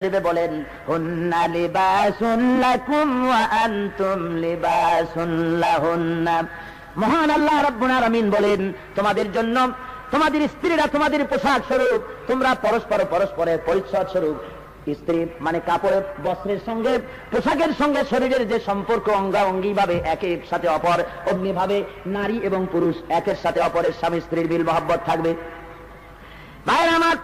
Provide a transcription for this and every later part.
বলেন হুন্না লিবাসুন লাকুম ওয়া আনতুম লিবাসুন লাহুন্না। মহান আল্লাহ রাব্বুল আলামিন বলেন, তোমাদের জন্য, তোমাদের স্ত্রীরা তোমাদের পোশাক স্বরূপ, তোমরা পরস্পর পরস্পরের পরিচ্ছদ স্বরূপ, স্ত্রী মানে কাপড়ের বস্ত্রের সঙ্গে, পোশাকের সঙ্গে শরীরের যে সম্পর্ক অঙ্গাঙ্গি ভাবে একের সাথে অপর অগ্নি ভাবে নারী এবং পুরুষ একের সাথে অপরের স্বামী স্ত্রীর বিল মহব্বত থাকবে। ভাইরা আমার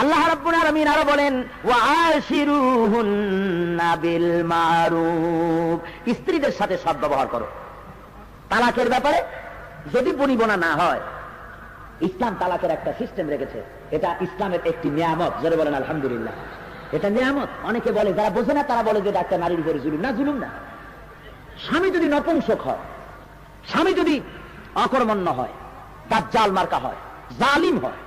আল্লাহ রাব্বুল আলামিন আরও বলেন, ওয়া আশিরুহুন্না বিল মারুফ। স্ত্রীদের সাথে সৎ ব্যবহার করো। তালাকের ব্যাপারে যদি বনিবনা না হয়, ইসলাম তালাকের একটা সিস্টেম রেখেছে। এটা ইসলামের একটি নিয়ামত। যারা বলেন, আলহামদুলিল্লাহ। এটা নিয়ামত। অনেকে বলে, যারা বোঝে না, তারা বলে যে একটা নারীর উপরে জুলুম। না জুলুম না। স্বামী যদি নপুংসক হয়, স্বামী যদি অকর্মণ্য হয়, দাজ্জাল মার্কা হয়, জালিম হয়,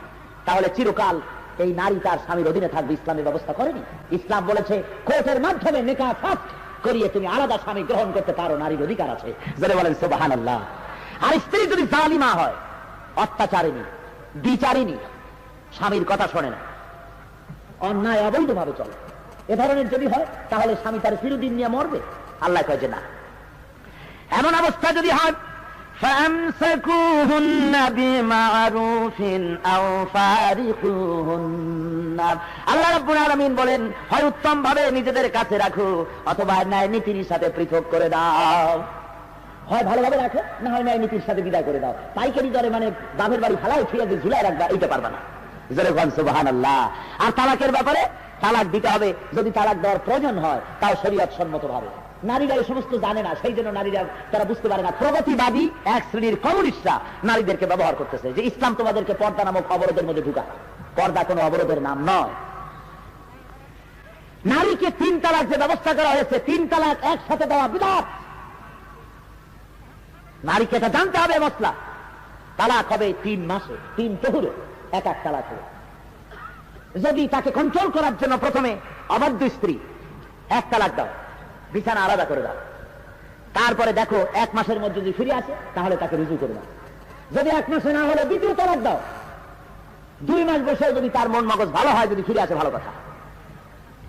তাহলে চিরকাল এই নারী তার স্বামীর অধীনে থাকবে, ইসলামের ব্যবস্থা করেনি। ইসলাম বলেছে, কোর্টের মাধ্যমে নেকা ফাস্ট করিয়ে তুমি আলাদা স্বামী গ্রহণ করতে পারো, নারীর অধিকার আছে। যারা বলেন সোবাহান আল্লাহ আর স্ত্রী যদি জালিমা হয় অত্যাচারিনী বিচারিনী স্বামীর কথা শোনে না। অন্যায় অবৈধভাবে চলে। এ ধরনের যদি হয়, তাহলে স্বামী তার চিরদিন নিয়ে মরবে। আল্লাহ কয় যে না। এমন অবস্থা যদি হয় فامسكوهن بمعروف او فارقوهن আল্লাহ রাব্বুল আলামিন বলেন হয় উত্তম ভাবে নিজেদের কাছে রাখো অথবা ন্যায় নীতির সাথে পৃথক করে দাও হয় ভালোভাবে রাখো না হয় ন্যায় নীতির সাথে বিদায় করে দাও পাইকারি দরে মানে বাপের বাড়ি ফালাই ফিরে যে ঝুলাই রাখবা এইটা পারবা না জোরে খান সুবাহান আল্লাহ আর তালাকের ব্যাপারে তালাক দিতে হবে যদি তালাক দেওয়ার প্রয়োজন হয় তাও শরীয়ত সম্মত ভাবে নারীরা এই সমস্ত জানে না, সেই জন্য নারীরা তারা বুঝতে পারে না। প্রগতিবাদী এক শ্রেণির কমিউনিস্টরা নারীদেরকে ব্যবহার করতেছে, যে ইসলাম তোমাদেরকে পর্দা নামক অবরোধের মধ্যে ঢুকা পর্দা কোনো অবরোধের নাম নয়। নারীকে তিন তালাক যে ব্যবস্থা করা হয়েছে, তিন তালাক একসাথে দেওয়া বিধাত নারীকে এটা জানতে হবে মশলা। তালাক হবে তিন মাসে, তিন তহুরে এক এক তালাক হবে যদি তাকে কন্ট্রোল করার জন্য প্রথমে অবাধ্য স্ত্রী, এক তালাক দাও। বিছানা আলাদা করে দাও। তারপরে দেখো, এক মাসের মধ্যে যদি ফিরে আসে, তাহলে তাকে রুজু করে দাও। যদি এক মাসে না হলে দ্বিতীয় তলাক দাও। দুই মাস বসে যদি তার মন মগজ ভালো হয়, যদি ফিরে আসে, ভালো কথা।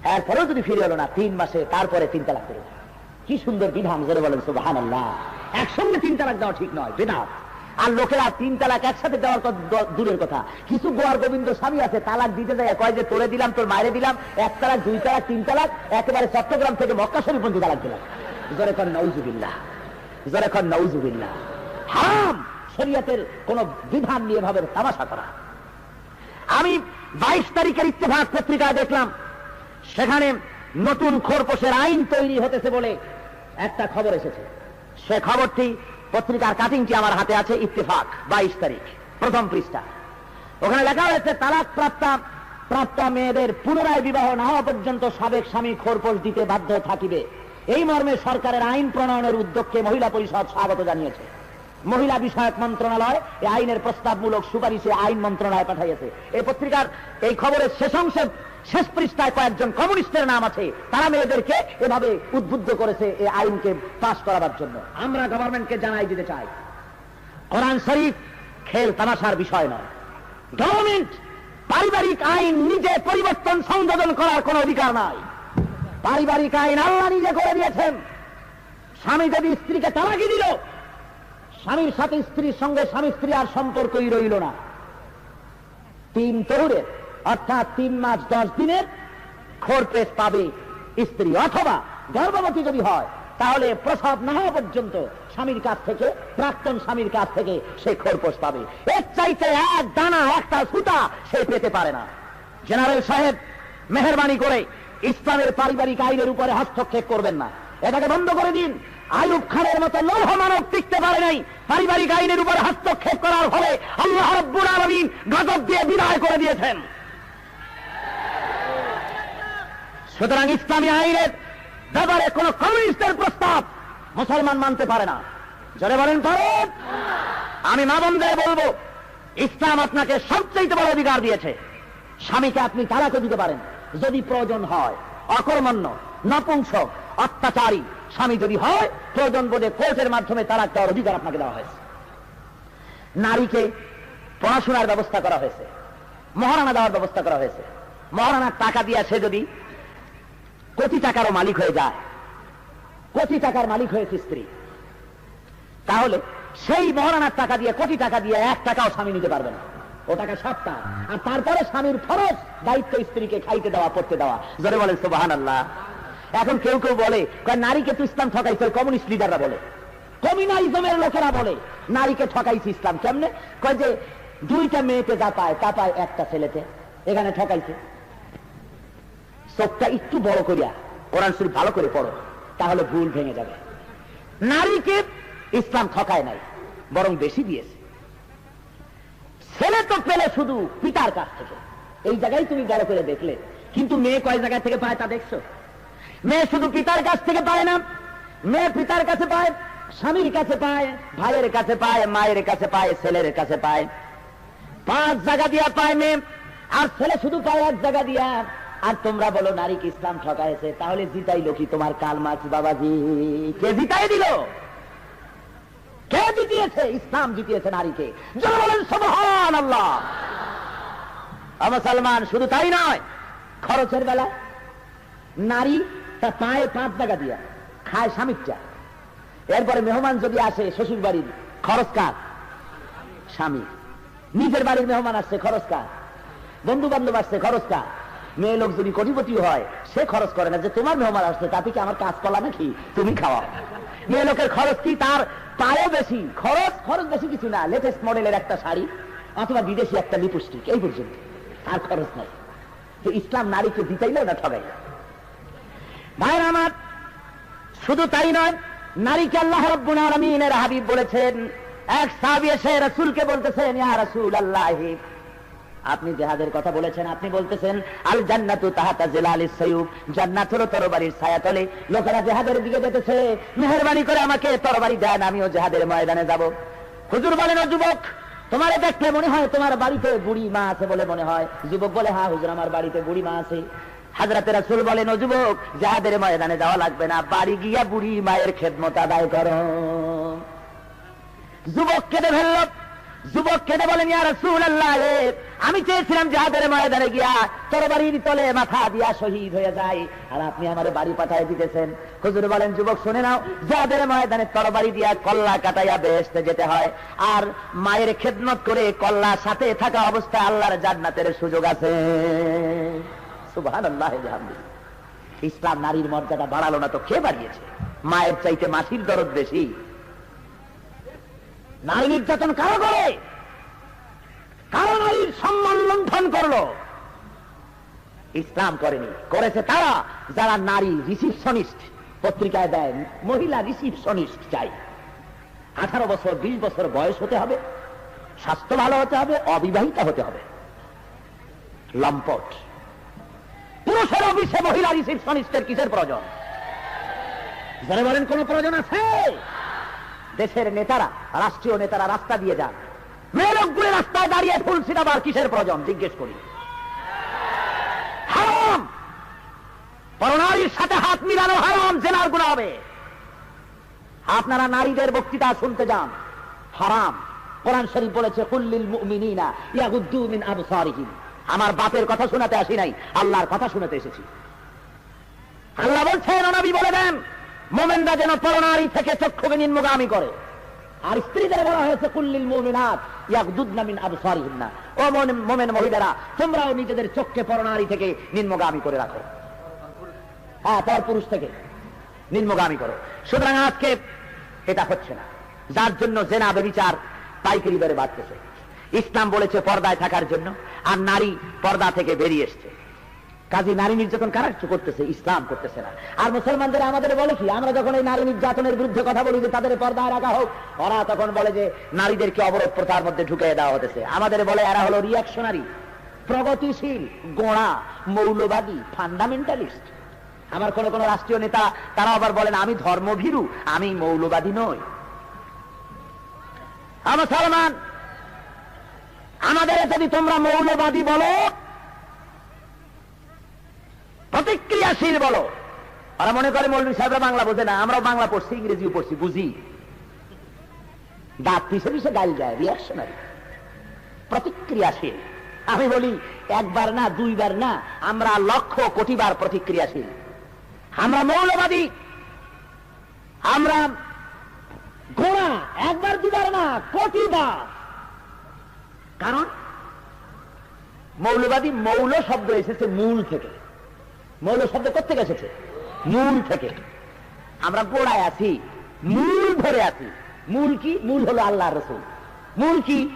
এরপরেও যদি ফিরে এলো না, তিন মাসে তারপরে তিন তালাক করে কি সুন্দর বিধান, জোরে বলেন সুবাহ একসঙ্গে তিন তালাক দেওয়া ঠিক নয়, বিধান। আর লোকেরা তিন তালাক একসাথে দেওয়ার দূরের কথা। কিছু গোয়ার গোবিন্দ স্বামী আছে, তালাক দিতে যায়, কয় যে তোরে দিলাম, তোর মায়ের দিলাম, এক তালাক, দুই তালাক, তিন তালাক, একেবারে চট্টগ্রাম থেকে মক্কা শরীফ পর্যন্ত তালাক দিলাম। কোন বিধান নিয়ে তামাশা করা। আমি বাইশ তারিখের ইত্তেফাক পত্রিকায় দেখলাম, সেখানে নতুন খোরপোশের আইন তৈরি হতেছে বলে একটা খবর এসেছে। সে খবরটি পত্রিকার কাটিংটি আমার হাতে আছে, ইত্তেফাক, বাইশ তারিখ, প্রথম পৃষ্ঠা। ওখানে লেখা হয়েছে তালাক প্রাপ্তা প্রাপ্তা মেয়েদের পুনরায় বিবাহ না হওয়া পর্যন্ত সাবেক স্বামী খোরপোশ দিতে বাধ্য থাকিবে। এই মর্মে সরকারের আইন প্রণয়নের উদ্যোগকে মহিলা পরিষদ স্বাগত জানিয়েছে। মহিলা বিষয়ক মন্ত্রণালয় এই আইনের প্রস্তাবমূলক সুপারিশে আইন মন্ত্রণালয় পাঠাইয়েছে। এই পত্রিকার এই খবরের শেষ অংশে শেষ পৃষ্ঠায় কয়েকজন কমিউনিস্টের নাম আছে। তারা মেয়েদেরকে এভাবে উদ্বুদ্ধ করেছে এই আইনকে পাশ করাবার জন্য। আমরা গভর্নমেন্টকে জানাই দিতে চাই। কোরআন শরীফ খেল তামাশার বিষয় নয়। গভর্নমেন্ট পারিবারিক আইন নিজে পরিবর্তন, সংযোজন করার কোন অধিকার নাই। পারিবারিক আইন আল্লাহ নিজে করে দিয়েছেন। স্বামী যদি স্ত্রীকে তালাকি দিল, স্বামীর সাথে স্ত্রীর সঙ্গে স্বামী স্ত্রী আর সম্পর্কই রইল না। তিন তহুরের অর্থাৎ তিন মাস দশ দিনের খোরপেশ পাবে স্ত্রী। অথবা গর্ভবতী যদি হয়, তাহলে প্রসব না হওয়া পর্যন্ত স্বামীর কাছ থেকে, প্রাক্তন স্বামীর কাছ থেকে সে খোরপোশ পাবে। এর চাইতে এক দানা, একটা সুতা সে পেতে পারে না। জেনারেল সাহেব, মেহরবানি করে ইসলামের পারিবারিক আইনের উপরে হস্তক্ষেপ করবেন না। এটাকে বন্ধ করে দিন। আয়ুব খানের মতো লৌহ মানব টিকতে পারে নাই। পারিবারিক আইনের উপরে হস্তক্ষেপ করার ফলে আল্লাহ রব্বুল আলমিন গজব দিয়ে বিদায় করে দিয়েছেন। সুতরাং ইসলামী আইনের ব্যাপারে কোন কমিউনিস্টের প্রস্তাব মুসলমান মানতে পারে না। জোরে বলেন পারেন আমি মা বন্ধে বলব, ইসলাম আপনাকে সবচেয়ে বড় অধিকার দিয়েছে। স্বামীকে আপনি তালাকও দিতে পারেন, যদি প্রয়োজন হয়। অকর্মণ্য নপুংসক অত্যাচারী স্বামী যদি হয়, প্রয়োজন বোধে কোর্টের মাধ্যমে তালাক দেওয়ার অধিকার আপনাকে দেওয়া হয়েছে। নারীকে পড়াশোনার ব্যবস্থা করা হয়েছে, মহারানা দেওয়ার ব্যবস্থা করা হয়েছে। মহারানার টাকা দিয়ে সে যদি কোটি টাকারও মালিক হয়ে যায়। কোটি টাকার মালিক হয়েছে স্ত্রী। তাহলে সেই মহারানার টাকা দিয়ে, কোটি টাকা দিয়ে এক টাকাও স্বামী নিতে পারবে না। ও টাকা সব তার। আর তারপরে স্বামীর ফরজ দায়িত্ব স্ত্রীকে খাইতে দেওয়া, পড়তে দেওয়া। জোরে বলেন সুবাহান আল্লাহ এখন কেউ কেউ বলে নারীকে তো ইসলাম ঠকাইছে কমিউনিস্ট লিডাররা বলে। কমিউনালিজমের লোকেরা বলে, নারীকে ঠকাইছে ইসলাম। কেমনে? কয় যে, দুইটা মেয়েতে যা পায়, তা পায় একটা ছেলেতে। এখানে ঠকাইছে। চোখটা একটু বড় করিয়া কোরআন শরীফ ভালো করে পড়ো, তাহলে ভুল ভেঙে যাবে। নারীকে ইসলাম ঠকায় নাই, বরং বেশি দিয়েছে। ছেলে তো পেলে শুধু পিতার কাছ থেকে। এই জায়গায় তুমি বড় করে দেখলে। কিন্তু মেয়ে কয় জায়গা থেকে পায় তা দেখছ? মেয়ে শুধু পিতার কাছ থেকে পায় না, মেয়ে পিতার কাছে পায়, স্বামীর কাছে পায়, ভাইয়ের কাছে পায়, মায়ের কাছে পায়, ছেলের কাছে পায়। পাঁচ জায়গা দিয়া পায় মেয়ে, আর ছেলে শুধু পায় এক জায়গা দিয়া। আর তোমরা বলো, নারীকে ইসলাম ঠকাইছে, তাহলে জিতাইলো কি তোমার কাল মাছ বাবাজি? কে জিতাই দিল? কে জিতিয়েছে? ইসলাম জিতিয়েছে নারীকে। মুসলমান শুধু তাই নয়, খরচের বেলা নারী তার পায়ে পাঁচ টাকা দিয়া খায় স্বামীরটা। এরপরে মেহমান যদি আসে, শ্বশুর বাড়ির খরচ কার? স্বামী নিজের বাড়ির মেহমান আসছে, খরচ কার? বন্ধু বান্ধব আসছে, খরচ কার? মেয়ে লোক যদি কোটিপতি হয়, সে খরচ করে না যে তোমার মেহমান আসছে, তাতে কি আমার কাজ কলা নাকি? তুমি খাওয়াও মেয়ে লোকের খরচ কি তার পায়ে বেশি? খরচ খরচ বেশি কিছু না। লেটেস্ট মডেলের একটা শাড়ি, অথবা বিদেশি একটা লিপস্টিক এই পর্যন্ত। আর খরচ নাই। তো ইসলাম নারীকে দিতেইল না ঠগাই ভাইয়ের আমার, শুধু তাই নয়, নারীকে আল্লাহ রব্বুল আলামিনের হাবিব বলেছেন, এক সাহাবী এসে রাসূলকে বলতেছেন, ইয়া রাসূল আল্লাহ আপনি জেহাদের কথা বলেছেন, আপনি বলতেছেন আল জান্নাতু তাহাতা জিলালিস সায়ুব। জান্নাত হলো তরবারির ছায়াতলে। লোকেরা জেহাদের দিকে যেতেছে। মেহেরবানি করে আমাকে তরবারি দেন, আমিও জেহাদের ময়দানে যাব। হুজুর বলেন, ও যুবক, তোমারে দেখলে মনে হয় তোমার বাড়িতে বুড়ি মা আছে বলে মনে হয়? যুবক বলে হ্যাঁ হুজুর, আমার বাড়িতে বুড়ি মা আছে। হাজরাতে রাসূল বলেন, ও যুবক যাহাদের ময়দানে যাওয়া লাগবে না, বাড়ি গিয়া বুড়ি মায়ের খেদমত আদায় করো। যুবক কেঁদে ফেলল। যুবক কেঁদে বলেন ইয়া রাসূলুল্লাহ রে, আমি চেয়েছিলাম যাহাদের ময়দানে গিয়া তোর বাড়ির তলে মাথা দিয়া শহীদ হয়ে যায় আর আপনি আমার বাড়ি পাঠায় দিতেছেন। হুজুর বলেন যুবক শুনে নাও যাদের ময়দানে তরবারি দিয়া কল্লা কাটাইয়া বেহেশতে যেতে হয় আর মায়ের খেদমত করে কল্লা সাথে থাকা অবস্থায় আল্লাহর জান্নাতের সুযোগ আছে। ইসলাম নারীর মর্যাদা বাড়ালো না তো কে বাড়িয়েছে? মায়ের চাইতে মাসির দরদ বেশি। নারী নির্যাতন কারও করে? কারও নারীর সম্মান লঙ্ঘন করল? ইসলাম করেনি। করেছে তারা যারা নারী রিসিপশনিস্ট। পত্রিকায় দেয়, মহিলা রিসিপশনিস্ট চাই। আঠারো বছর, বিশ বছর বয়স হতে হবে, স্বাস্থ্য ভালো হতে হবে, অবিবাহিতা হতে হবে। লম্পট। পুরুষের অফিসে মহিলা রিসিপশনিস্টের কিসের প্রয়োজন? যারা বলেন কোন প্রয়োজন আছে? দেশের নেতারা, রাষ্ট্রীয় নেতারা রাস্তা দিয়ে যান। মেয়ে রাস্তায় দাঁড়িয়ে ফুল ছিটাবার কিসের প্রয়োজন, জিজ্ঞেস করি। পরনারীর সাথে হাত মিলানো হারাম, জেনার গুণা হবে আপনারা নারীদের বক্তৃতা শুনতে যান। হারাম। কোরআন শরীফ বলেছে কুল্লিল মুমিনিনা ইয়াগুদ্দু মিন আবসারিহিম। আমার বাপের কথা শোনাতে আসি নাই, আল্লাহর কথা শুনাতে এসেছি। আল্লাহ বলছেন নবী বলে দেন মোমেনরা যেন পরনারী থেকে চক্ষুকে নিম্নগামী করে। আর স্ত্রীদের বলা হয়েছে, কুল্লিল মুমিনাত মিন ও মোমেন- মহিলারা, তোমরাও নিজেদের পরনারী থেকে করে রাখো। হ্যাঁ পর পুরুষ থেকে করো। সুতরাং আজকে এটা হচ্ছে না। যার জন্য জেনা, বেবিচার, পাইকারি দরে বাড়তেছে। ইসলাম বলেছে, পর্দায় থাকার জন্য। আর নারী পর্দা থেকে বেরিয়ে এসছে। কাজী নারী নির্যাতন কারা করতেছে? ইসলাম করতেছে না। আর মুসলমানদের আমাদের বলে কি, আমরা যখন এই নারী নির্যাতনের বিরুদ্ধে কথা বলি যে তাদের পর্দায় রাখা হোক, ওরা তখন বলে যে নারীদেরকে অবরোধ প্রথার মধ্যে ঢুকিয়ে দেওয়া হতেছে। আমাদের বলে এরা হলো রিয়াকশনারি প্রগতিশীল, গোড়া, মৌলবাদী ফান্ডামেন্টালিস্ট আমার কোন কোন রাষ্ট্রীয় নেতা, তারা আবার বলেন, আমি ধর্মভীরু, আমি মৌলবাদী নই। আমার সালমান, আমাদের যদি তোমরা মৌলবাদী বলো প্রতিক্রিয়াশীল বলো। ওরা মনে করে মৌলবী সাহেবরা বাংলা বোঝে না, আমরাও বাংলা পড়ছি, ইংরেজিও পড়ছি, বুঝি। দাঁত পিছে পিছে গাল যায় রিয়াকশনারি প্রতিক্রিয়াশীল। আমি বলি, একবার না, দুইবার না, আমরা লক্ষ কোটিবার প্রতিক্রিয়াশীল। আমরা মৌলবাদী। আমরা ঘোড়া, একবার, দুবার না কোটিবার কারণ মৌলবাদী মৌল শব্দ এসেছে মূল থেকে। মৌল শব্দ কোথেকে এসেছে? মূল থেকে। আমরা গোড়ায় আছি, মূল ধরে আছি। মূল কি? মূল হলো আল্লাহ রসুল। মূল কি?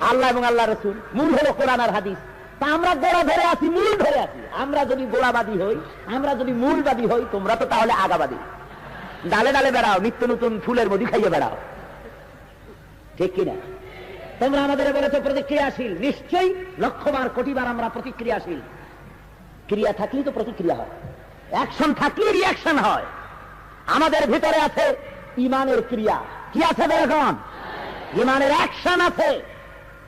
আল্লাহ এবং আল্লাহ রসুল। মূল হলো কোরআন আর হাদিস। তা আমরা গোড়া ধরে আছি, মূল ধরে আছি। আমরা যদি গোড়াবাদী হই, আমরা যদি মূলবাদী হই, তোমরা তো তাহলে আগাবাদী। ডালে ডালে বেড়াও, নিত্য নতুন ফুলের মধ্যে খাইয়ে বেড়াও। ঠিক কিনা তোমরা আমাদের বলেছ প্রতিক্রিয়াশীল। নিশ্চয়ই লক্ষবার কোটিবার আমরা প্রতিক্রিয়াশীল। ক্রিয়া থাকলেই তো প্রতিক্রিয়া হয়। অ্যাকশন থাকলে রিয়াকশন হয়। আমাদের ভিতরে আছে ইমানের ক্রিয়া। কি আছে বেরকম ইমানের অ্যাকশন আছে।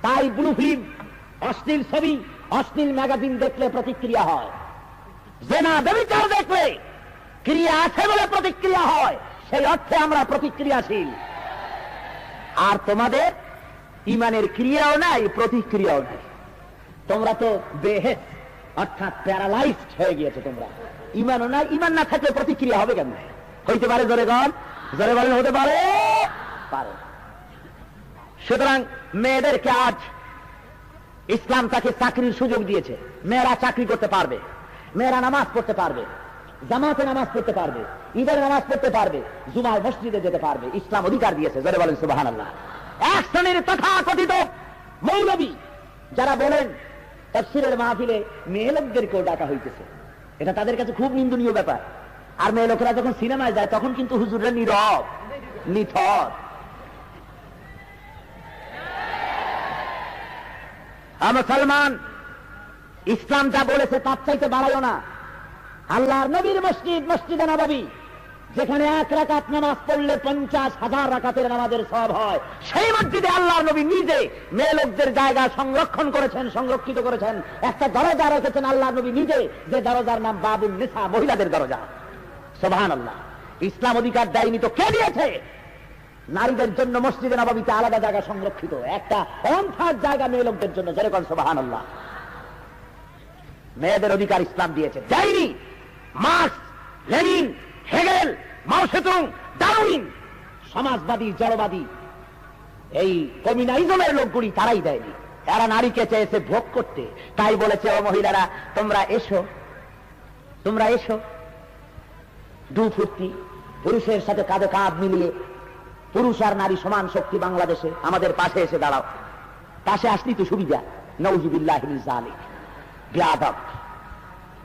তাই ব্লু ফিল্ম অশ্লীল ছবি, অশ্লীল ম্যাগাজিন দেখলে প্রতিক্রিয়া হয়। জেনা বেবিচার দেখলে ক্রিয়া আছে বলে প্রতিক্রিয়া হয়। সেই অর্থে আমরা প্রতিক্রিয়াশীল। আর তোমাদের ইমানের ক্রিয়াও নাই, প্রতিক্রিয়াও নাই। তোমরা তো বেহেস অর্থাৎ প্যারালাইজড হয়ে গিয়েছে তোমরা। ইমানও নাই, ইমান না থাকলে প্রতিক্রিয়া হবে কেন হইতে পারে জোরে গন জোরে বলেন হতে পারে? পারে। সুতরাং মেয়েদেরকে আজ ইসলাম তাকে চাকরির সুযোগ দিয়েছে। মেয়েরা চাকরি করতে পারবে। মেয়েরা নামাজ পড়তে পারবে। জামাতে নামাজ পড়তে পারবে। ঈদের নামাজ পড়তে পারবে। জুমায় মসজিদে যেতে পারবে। ইসলাম অধিকার দিয়েছে, জোরে বলেন আল্লাহ এক শ্রেণির তথাকথিত মৌলবী, যারা বলেন তফসিরের মাহফিলে মেয়ে লোকদেরকেও ডাকা হইতেছে। এটা তাদের কাছে খুব নিন্দনীয় ব্যাপার। আর মেয়ে লোকেরা যখন সিনেমায় যায়, তখন কিন্তু হুজুররা নীরব, নিথর। মুসলমান, ইসলাম যা বলেছে তার চাইতে বাড়াইও না। আল্লাহর নবীর মসজিদ, মসজিদে নবাবী। যেখানে এক রাকাত নামাজ পড়লে পঞ্চাশ হাজার রাকাতের নামাজের সব হয়। সেই মসজিদে আল্লাহর নবী নিজে মেয়ে লোকদের জায়গা সংরক্ষণ করেছেন, সংরক্ষিত করেছেন। একটা দরজা রেখেছেন আল্লাহ নবী নিজে। যে দরজার নাম বাবুল নেশা মহিলাদের দরজা। সোভান আল্লাহ ইসলাম অধিকার দেয়নি তো কে দিয়েছে? নারীদের জন্য মসজিদে নবাবিতে আলাদা জায়গা সংরক্ষিত। একটা অন্থার জায়গা মেয়ে লোকদের জন্য। যেরকম সোভান আল্লাহ মেয়েদের অধিকার ইসলাম দিয়েছে। দেয়নি। Marx, Lenin Hegel, Mao Tsetung Darwin Samajwadi, জড়বাদী, এই কমিউনাইজমের লোকগুলি তারাই দেয়নি। এরা নারীকে চেয়েছে ভোগ করতে। তাই বলেছে, ও মহিলারা, তোমরা এসো। তোমরা এসো। দু ফুর্তি, পুরুষের সাথে কাঁধে কাঁধ মিলিয়ে পুরুষ আর নারী সমান শক্তি বাংলাদেশে, আমাদের পাশে এসে দাঁড়াও। পাশে আসলি তো সুবিধা। নৌজিবিল্লাহ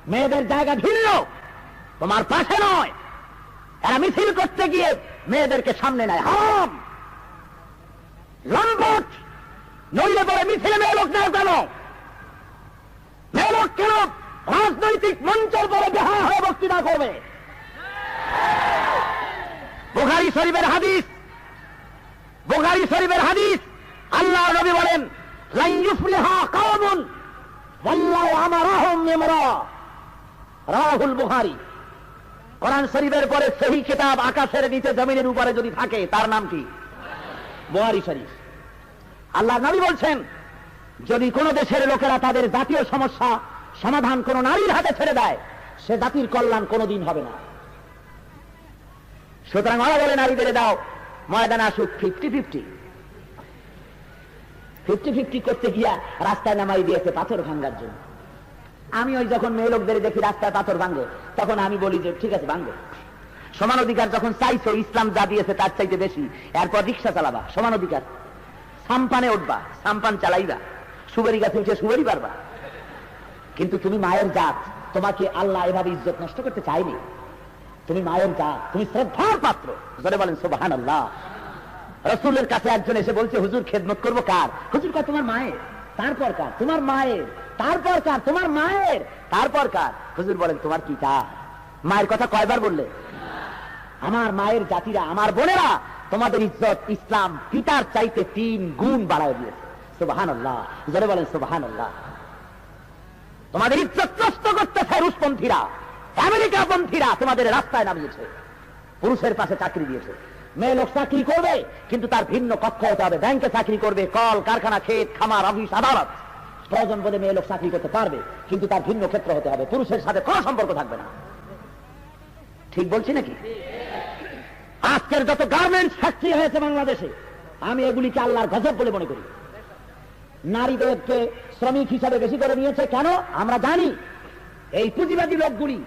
মেয়েদের জায়গা ভিন্ন তোমার পাশে নয়। এরা মিছিল করতে গিয়ে মেয়েদেরকে সামনে নেয়। হাম! লম্বট নইলে পরে মিছিলে মেয়ে লোক নেয় কেন মেয়ে লোক কেন রাজনৈতিক মঞ্চের পরে বেহা হয়ে বক্তৃতা করবে? বুখারি শরীফের হাদিস, বুখারি শরীফের হাদিস, আল্লাহ নবী বলেন আমারাহুম রাহুল বুখারী। কোরআন শরীফের পরে সেই কিতাব আকাশের নিচে জমিনের উপরে যদি থাকে, তার নাম কি? বুহারি শরীফ। আল্লাহ নবী বলছেন, যদি কোন দেশের লোকেরা তাদের জাতীয় সমস্যা সমাধান কোন নারীর হাতে ছেড়ে দেয়, সে জাতির কল্যাণ কোনোদিন হবে না। সুতরাং ওরা বলে নারীদের দাও, ময়দানে আসুক ফিফটি ফিফটি ফিফটি ফিফটি করতে গিয়া রাস্তায় নামাই দিয়েছে পাথর ভাঙ্গার জন্য। আমি ওই যখন মেয়ে লোকদের দেখি রাস্তায় পাথর ভাঙ্গে তখন আমি বলি যে, ঠিক আছে ভাঙ্গো সমান অধিকার যখন চাইছো, ইসলাম যা দিয়েছে তার চাইতে বেশি। এরপর রিক্সা চালাবা, সমান অধিকার। সাম্পানে উঠবা, সাম্পান চালাইবা। সুবেরি গাছে উঠে সুবেরি পারবা কিন্তু তুমি মায়ের জাত, তোমাকে আল্লাহ এভাবে ইজ্জত নষ্ট করতে চাইনি তুমি মায়ের জাত, তুমি শ্রদ্ধার পাত্র। ধরে বলেন সোবাহান আল্লাহ রসুলের কাছে একজন এসে বলছে, হুজুর, খেদমত করব কার? হুজুর কার তোমার মায়ের? তারপর কার? তোমার মায়ের। তারপর কার? তোমার মায়ের? তারপর কার? হুজুর বলেন, তোমার কি কার মায়ের কথা কয়বার বললে? আমার মায়ের জাতিরা, আমার বোনেরা তোমাদের ইজ্জত, ইসলাম, পিতার চাইতে তিন গুণ বাড়ায় দিয়েছে। সুবাহান আল্লাহ জোরে বলেন সুবাহান আল্লাহ তোমাদের ইজ্জত নষ্ট করতেছে রুশপন্থীরা আমেরিকা পন্থীরা তোমাদের রাস্তায় নামিয়েছে। পুরুষের পাশে চাকরি দিয়েছে। মেয়ে লোক চাকরি করবে, কিন্তু তার ভিন্ন কক্ষ হতে হবে। ব্যাংকে চাকরি করবে, কল, কারখানা, ক্ষেত, খামার, অফিস, আদালত। প্রয়োজন বোধে মেয়ে লোক চাকরি করতে পারবে, কিন্তু তার ভিন্ন ক্ষেত্র হতে হবে। পুরুষের সাথে কোনো সম্পর্ক থাকবে না। ঠিক বলছি নাকি? আজকের যত গার্মেন্টস ফ্যাক্টরি হয়েছে বাংলাদেশে, আমি এগুলিকে আল্লাহর গজব বলে মনে করি। নারীদেরকে শ্রমিক হিসাবে বেশি করে নিয়েছে কেন? আমরা জানি। এই পুঁজিবাদী লোকগুলি,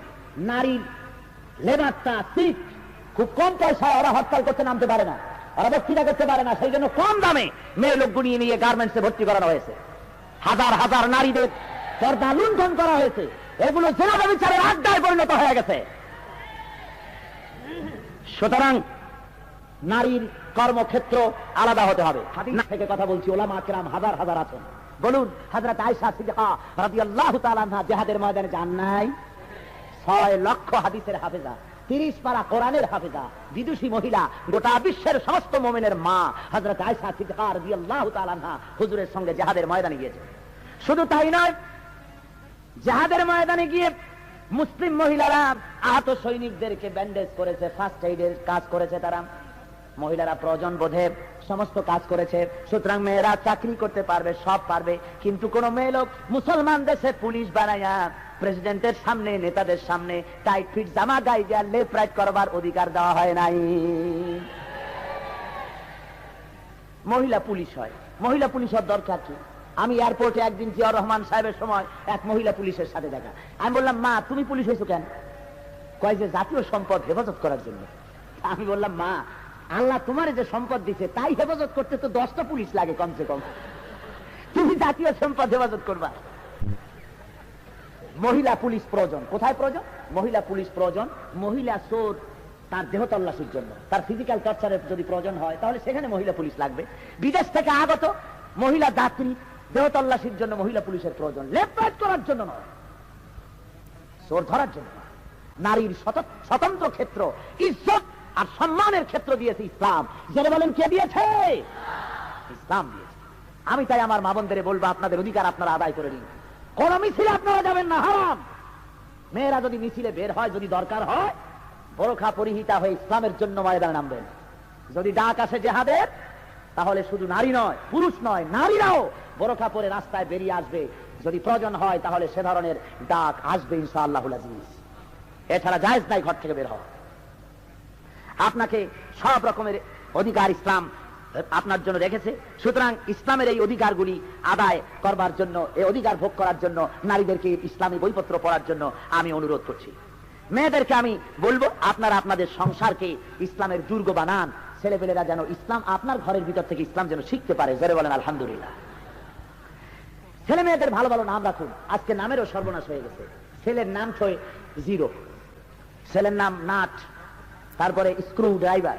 নারীর লেবারটা, সিট, খুব কম পয়সায় ওরা হরতাল করতে নামতে পারে না। ওরা বক্তৃতা করতে পারে না। সেই জন্য কম দামে মেয়ে লোকগুলি নিয়ে গার্মেন্টসে ভর্তি করানো হয়েছে। হাজার হাজার নারীদের পর্দা লুণ্ঠন করা হয়েছে। এগুলো জেলা বিচারের আড্ডায় পরিণত হয়ে গেছে। সুতরাং নারীর কর্মক্ষেত্র আলাদা হতে হবে। হাদিস থেকে কথা বলছি ওলামা আকরাম হাজার হাজার আছেন। বলুন হাজরত আয়েশা সিদ্দিকা রাদিয়াল্লাহু তাআলা জিহাদের ময়দানে যান নাই? ছয় লক্ষ হাদিসের হাফেজা। তিরিশ পারা কোরআনের হাফেজা, বিদুষী মহিলা, গোটা বিশ্বের সমস্ত মোমেনের মা হজরত আয়সা সিদ্দিকা রাদিয়াল্লাহু তাআলা হুজুরের সঙ্গে জিহাদের ময়দানে গিয়েছে। শুধু তাই নয়, জাহাদের ময়দানে গিয়ে মুসলিম মহিলারা আহত সৈনিকদেরকে ব্যান্ডেজ করেছে ফার্স্ট এইডের কাজ করেছে তারা। মহিলারা প্রয়োজন বোধে সমস্ত কাজ করেছে, সুতরাং মেয়েরা চাকরি করতে পারবে, সব পারবে, কিন্তু কোন মেয়ে লোক মুসলমান দেশে পুলিশ বানাইয়া প্রেসিডেন্টের সামনে, নেতাদের সামনে, টাইট ফিট, জামা গায়ে দেওয়া, লেফট রাইট করবার অধিকার দেওয়া হয় নাই। মহিলা পুলিশ হয়। মহিলা পুলিশ হওয়ার দরকার কি? আমি এয়ারপোর্টে একদিন জিয়াউর রহমান সাহেবের সময় এক মহিলা পুলিশের সাথে দেখা। আমি বললাম, মা, তুমি পুলিশ হয়েছো কেন? কয় যে, জাতীয় সম্পদ হেফাজত করার জন্য। আমি বললাম, মা, আল্লাহ তোমার যে সম্পদ দিছে, তাই হেফাজত করতে তো দশটা পুলিশ লাগে কমসে কম। তুমি জাতীয় সম্পদ হেফাজত করবা। মহিলা পুলিশ প্রয়োজন। কোথায় প্রয়োজন? মহিলা পুলিশ প্রয়োজন। মহিলা চোর, তার দেহ তল্লাশির জন্য। তার ফিজিক্যাল টর্চারের যদি প্রয়োজন হয়, তাহলে সেখানে মহিলা পুলিশ লাগবে। বিদেশ থেকে আগত মহিলা যাত্রী, দেহ তল্লাশির জন্য মহিলা পুলিশের প্রয়োজন। লেফট করার জন্য নয়। চোর ধরার জন্য নারীর স্বতন্ত্র ক্ষেত্র, ইজ্জত আর সম্মানের ক্ষেত্র দিয়েছে ইসলাম। যারা বলেন কে দিয়েছে? ইসলাম দিয়েছে। আমি তাই আমার মা বোনদের বলব, আপনাদের অধিকার আপনারা আদায় করে নিন। কোন মিছিলে আপনারা যাবেন না, হারাম। মেয়েরা যদি মিছিলে বের হয়, যদি দরকার হয়, বরখা পরিহিতা হয়ে ইসলামের জন্য ময়দানে নামবেন। যদি ডাক আসে জেহাদের, তাহলে শুধু নারী নয়, পুরুষ নয়, নারীরাও বরখা পরে রাস্তায় বেরিয়ে আসবে। যদি প্রয়োজন হয়, তাহলে সে ধরনের ডাক আসবে ইনশাআল্লাহ আজিজ। এছাড়া জায়েজ নাই ঘর থেকে বের হওয়া। আপনাকে সব রকমের অধিকার ইসলাম আপনার জন্য রেখেছে। সুতরাং ইসলামের এই অধিকারগুলি আদায় করবার জন্য, এই অধিকার ভোগ করার জন্য, নারীদেরকে ইসলামী বইপত্র পড়ার জন্য আমি অনুরোধ করছি। মেয়েদেরকে আমি বলব, আপনারা আপনাদের সংসারকে ইসলামের দুর্গ বানান। ছেলেপেলেরা যেন ইসলাম আপনার ঘরের ভিতর থেকে ইসলাম যেন শিখতে পারে। জেরে বলেন, আলহামদুলিল্লাহ। ছেলে মেয়েদের ভালো ভালো নাম রাখুন। আজকে নামেরও সর্বনাশ হয়ে গেছে। ছেলের নাম ছয় জিরো। ছেলের নাম নাট। তারপরে স্ক্রু ড্রাইভার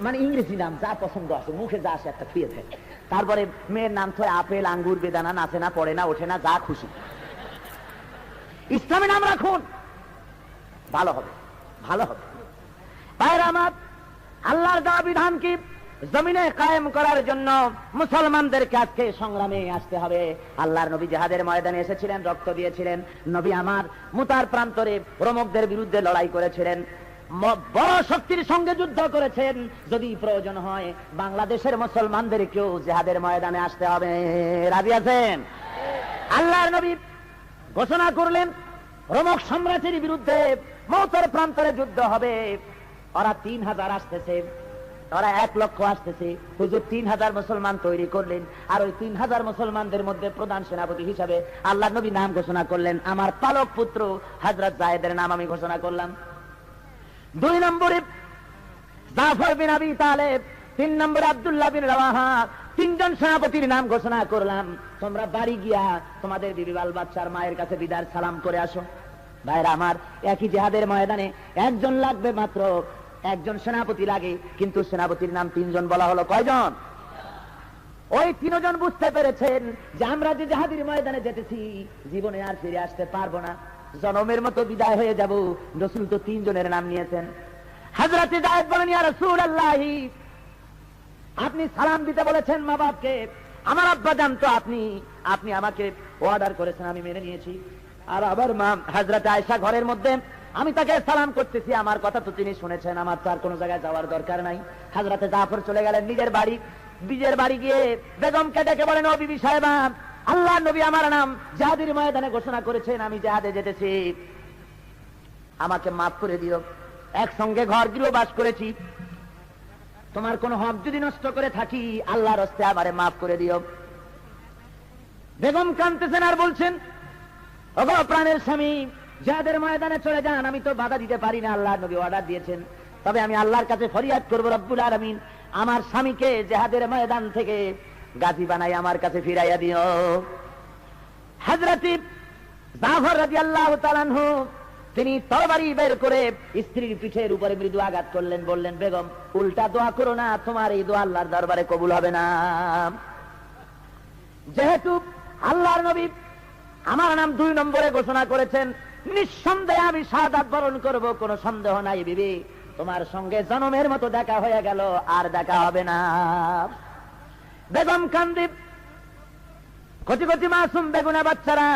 মানে ইংরেজি নাম যা পছন্দ আছে, মুখে যা আসে একটা থুয়ে থাকে। তারপরে মেয়ের নাম তো আপেল, আঙ্গুর, বেদানা, নাচে না, পড়ে না, ওঠে না, যা খুশি। ইসলামে নাম রাখুন। ভালো হবে ভালো হবে। ভাইরা আমার আল্লাহর দেওয়া বিধান কি? জমিনে কায়েম করার জন্য মুসলমানদেরকে আজকে সংগ্রামে আসতে হবে। আল্লাহর নবী জাহাদের ময়দানে এসেছিলেন, রক্ত দিয়েছিলেন। নবী আমার মুতার প্রান্তরে রোমকদের বিরুদ্ধে লড়াই করেছিলেন। বড় শক্তির সঙ্গে যুদ্ধ করেছেন। যদি প্রয়োজন হয়, বাংলাদেশের মুসলমানদেরকেও জেহাদের ময়দানে আসতে হবে। রাজি আছেন? আল্লাহর নবী ঘোষণা করলেন, রোমক সাম্রাজ্যের বিরুদ্ধে মৌতর প্রান্তরে যুদ্ধ হবে। ওরা তিন হাজার আসতেছে, ওরা এক লক্ষ আসতেছে। হুজুর, তিন হাজার মুসলমান তৈরি করলেন, আর ওই তিন হাজার মুসলমানদের মধ্যে প্রধান সেনাপতি হিসাবে আল্লাহ নবী নাম ঘোষণা করলেন। আমার পালক পুত্র হাজরত জায়েদের নাম আমি ঘোষণা করলাম। দুই নম্বরে জাফর বিন আবি তালেব, তিন নম্বরে আব্দুল্লাহ বিন রাওয়াহা, তিনজন সেনাপতির নাম ঘোষণা করলাম। তোমরা বাড়ি গিয়া তোমাদের বিবি বাল বাচ্চার মায়ের কাছে বিদার সালাম করে আসো। ভাইরা আমার, একই জেহাদের ময়দানে একজন লাগবে মাত্র, একজন সেনাপতি লাগে, কিন্তু সেনাপতির নাম তিনজন বলা হলো কয়জন? ওই তিনজন বুঝতে পেরেছেন যে আমরা যে জাহাদির ময়দানে যেতেছি, জীবনে আর ফিরে আসতে পারব না। জনমের মতো বিদায় হয়ে যাব। রসুল তো তিনজনের নাম নিয়েছেন। হাজরাতে জায়েদ বলেন, ইয়া রাসূলুল্লাহি, আপনি সালাম দিতে বলেছেন মা বাপকে। আমার আব্বা জানতো আপনি। আপনি আমাকে অর্ডার করেছেন, আমি মেনে নিয়েছি। আর আবার মা হাজরাতে আয়সা ঘরের মধ্যে, আমি তাকে সালাম করতেছি। আমার কথা তো তিনি শুনেছেন, আমার তো আর কোনো জায়গায় যাওয়ার দরকার নাই। হাজরাতে জাফর চলে গেলেন নিজের বাড়ি। নিজের বাড়ি গিয়ে বেগমকে ডেকে বলেন, ও বিবি সাহেবা আল্লাহ নবী আমার নাম জাহাদির ময়দানে ঘোষণা করেছেন, আমি জাহাদে যেতেছি। আমাকে মাফ করে দিও। একসঙ্গে ঘর গৃহ বাস করেছি। তোমার কোন হক যদি নষ্ট করে থাকি, আল্লাহর হস্তে আমারে মাফ করে দিও। বেগম কানতেছেন আর বলছেন, ওগো প্রাণের স্বামী যাদের ময়দানে চলে যান, আমি তো বাধা দিতে পারি না, আল্লাহ নবী অর্ডার দিয়েছেন। তবে আমি আল্লাহর কাছে ফরিয়াদ করব রব্বুল আলমিন। আমার স্বামীকে জেহাদের ময়দান থেকে গাজী বানাই আমার কাছে ফিরাইয়া দিও। হাজরাতি জাফর রাজি আল্লাহ তালানহু তিনি তরবারি বের করে স্ত্রীর পিঠের উপরে মৃদু আঘাত করলেন, বললেন, বেগম, উল্টা দোয়া করো না, তোমার এই দোয়া আল্লাহর দরবারে কবুল হবে না। যেহেতু আল্লাহর নবী আমার নাম দুই নম্বরে ঘোষণা করেছেন, নিঃসন্দেহে আমি সাদাত বরণ করব, কোনো সন্দেহ নাই, বিবি। তোমার সঙ্গে জনমের মতো দেখা হয়ে গেল, আর দেখা হবে না। বেগম কান্দীপ কচি কচি মাসুম বেগুনা বাচ্চারা,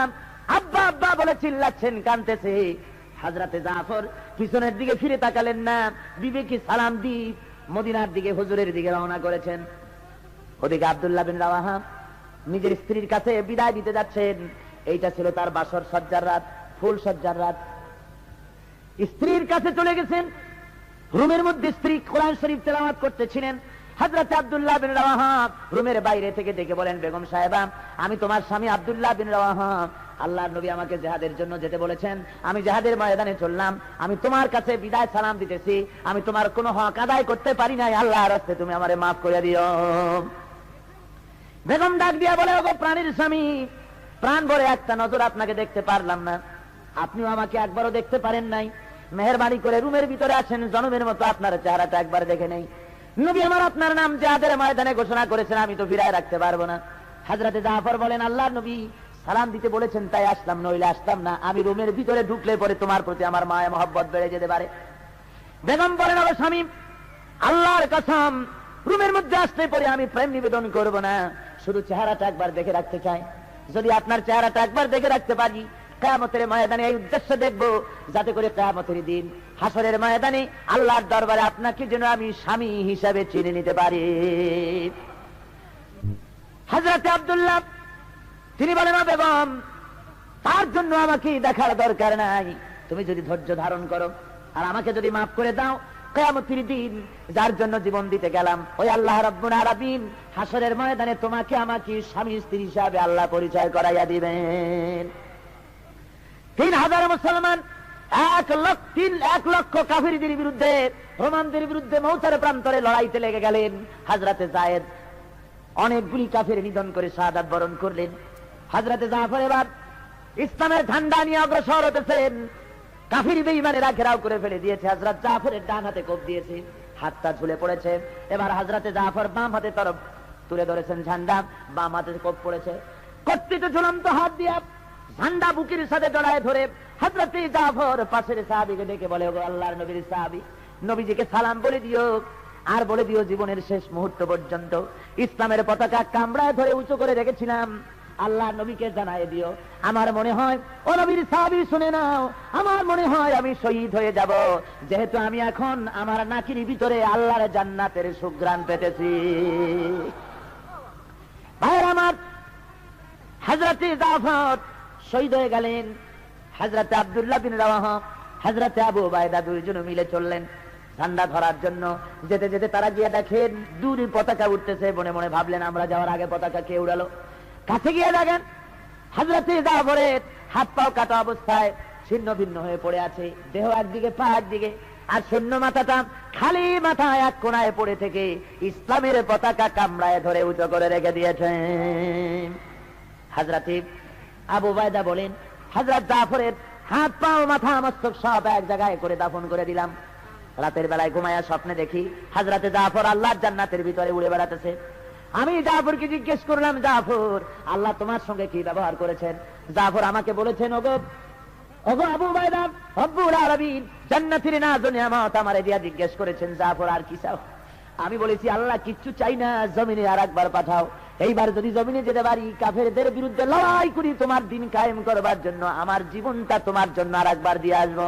আব্বা আব্বা বলে চিল্লাচ্ছেন, কানতেছে। হাজরাতে জাফর পিছনের দিকে ফিরে তাকালেন না। বিবেকি সালাম দি মদিনার দিকে, হুজুরের দিকে রওনা করেছেন। ওদিকে আব্দুল্লাহ বিন রাওয়াহা নিজের স্ত্রীর কাছে বিদায় দিতে যাচ্ছেন। এইটা ছিল তার বাসর সজ্জার রাত, ফুল সজ্জার রাত। স্ত্রীর কাছে চলে গেছেন। রুমের মধ্যে স্ত্রী কোরআন শরীফ তেলাওয়াত করতেছিলেন। হযরত আব্দুল্লাহ বিন রাওয়াহা রুমের বাইরে থেকে ডেকে বলেন, বেগম সাহেবা, আমি তোমার স্বামী আব্দুল্লাহ বিন রাওয়াহা। আল্লাহর নবী আমাকে জেহাদের জন্য যেতে বলেছেন। আমি জেহাদের ময়দানে চললাম। আমি তোমার কাছে বিদায় সালাম দিতেছি। আমি তোমার কোনো হক আদায় করতে পারি নাই। আল্লাহর রাস্তে তুমি আমারে মাফ করে দিও। বেগম ডাক দিয়া বলে, ওগো প্রাণীর স্বামী, প্রাণ ভরে একটা নজর আপনাকে দেখতে পারলাম না। আপনিও আমাকে একবারও দেখতে পারেন নাই। মেহরবানি করে রুমের ভিতরে আছেন। জনমের মতো আপনার চেহারাটা একবার দেখে নেই। নবী আমার আপনার নাম যাদের ময়দানে ঘোষণা করেছেন, আমি তো ফিরায় রাখতে পারব না। হাজরাতে জাফর বলেন, আল্লাহ নবী সালাম দিতে বলেছেন, তাই আসলাম, নইলে আসতাম না। আমি রুমের ভিতরে ঢুকলে পরে তোমার প্রতি আমার মায়া, মহব্বত বেড়ে যেতে পারে। বেগম বলেন আমার স্বামী, আল্লাহর কসম, রুমের মধ্যে আসতে পরে আমি প্রেম নিবেদন করব না। শুধু চেহারাটা একবার দেখে রাখতে চাই। যদি আপনার চেহারাটা একবার দেখে রাখতে পারি কেয়ামতের ময়দানে এই উদ্দেশ্য দেখব, যাতে করে কেয়ামতের দিন হাসরের ময়দানে আল্লাহর দরবারে আপনাকে যেন আমি স্বামী হিসাবে চিনে নিতে পারি। হাজরাতে আব্দুল্লাহ, তিনি বলেন বেগম, তার জন্য আমাকে দেখার দরকার নাই। তুমি যদি ধৈর্য ধারণ করো আর আমাকে যদি মাফ করে দাও, কেয়ামতির দিন যার জন্য জীবন দিতে গেলাম, ওই আল্লাহ রব্বুল আলামিন হাসরের ময়দানে তোমাকে আমাকে স্বামী স্ত্রী হিসাবে আল্লাহ পরিচয় করাইয়া দিবেন। তিন হাজার মুসলমান, এক লক্ষ, তিন, এক লক্ষ কাফিরদের বিরুদ্ধে, রোমানদের বিরুদ্ধে মৌচার প্রান্তরে লড়াইতে লেগে গেলেন। হাজরাতে জায়েদ অনেকগুলি কাফের নিধন করে শাহাদাত বরণ করলেন। হাজরাতে জাফর এবার ইসলামের ঝান্ডা নিয়ে অগ্রসর হতেছেন। কাফির বেইমানেরা ঘেরাও করে ফেলে দিয়েছে। হাজরাত জাফরের ডান হাতে কোপ দিয়েছে, হাতটা ঝুলে পড়েছে। এবার হাজরাতে জাফর বাম হাতে তরফ তুলে ধরেছেন ঝান্ডা, বাম হাতে কোপ পড়েছে। কর্তৃত ঝুলন্ত হাত দিয়া ঝান্ডা বুকের সাথে জড়ায় ধরে হাজরাতে জাফর পাশের সাহাবিকে ডেকে বলে আল্লাহর নবীর সাহাবি, নবীজিকে সালাম বলে দিও আর বলে দিও জীবনের শেষ মুহূর্ত পর্যন্ত। ইসলামের পতাকা কামড়ায় ধরে উঁচু করে রেখেছিলাম। আল্লাহ নবীকে জানাই দিও। আমার মনে হয়, ও নবীর সাহাবি, শুনে নাও। আমার মনে হয় আমি শহীদ হয়ে যাব। যেহেতু আমি এখন আমার নাকির ভিতরে আল্লাহর জান্নাতের সুগ্রাণ পেতেছি। ভাইয়ের আমার হাজরাতে জাফর শহীদ হয়ে গেলেন হাজরাতে আব্দুল্লাহ বিন রাওয়াহ। হাজরাতে আবু বায়দা দুইজন মিলে চললেন ঠান্ডা ধরার জন্য। যেতে যেতে তারা গিয়ে দেখেন দূরে পতাকা উঠতেছে। মনে মনে ভাবলেন, আমরা যাওয়ার আগে পতাকা কে উড়ালো? কাছে গিয়ে দেখেন হাজরাতে জাফরের হাত পাও কাটা অবস্থায় ছিন্ন ভিন্ন হয়ে পড়ে আছে। দেহ একদিকে, পা একদিকে, আর শূন্য মাথাটা খালি মাথা এক কোনায় পড়ে থেকে ইসলামের পতাকা কামড়ায় ধরে উঁচু করে রেখে দিয়েছেন। হাজরাতে আবু বায়দা বলেন হাজরাত জাফরের হাত পা ও মাথা মস্তক সব এক জায়গায় করে দাফন করে দিলাম। রাতের বেলায় ঘুমায়া স্বপ্নে দেখি হাজরাতে জাফর আল্লাহর জান্নাতের ভিতরে উড়ে বেড়াতেছে। আমি জাফরকে জিজ্ঞেস করলাম, জাফর, আল্লাহ তোমার সঙ্গে কি ব্যবহার করেছেন? জাফর আমাকে বলেছেন, ওগো ওগো আবু বাইদা রব্বুল আলামিন জান্নাতের না নিয়ামত আমারে দিয়া জিজ্ঞেস করেছেন, জাফর, আর কি চাও? আমি বলেছি, আল্লাহ কিচ্ছু চাই না, জমিনে আর একবার পাঠাও। এইবার যদি জমিনে যেতে পারি, কাফেরদের বিরুদ্ধে লড়াই করি, তোমার দিন কায়েম করবার জন্য, আমার জীবনটা তোমার জন্য আর একবার দিয়ে আসব।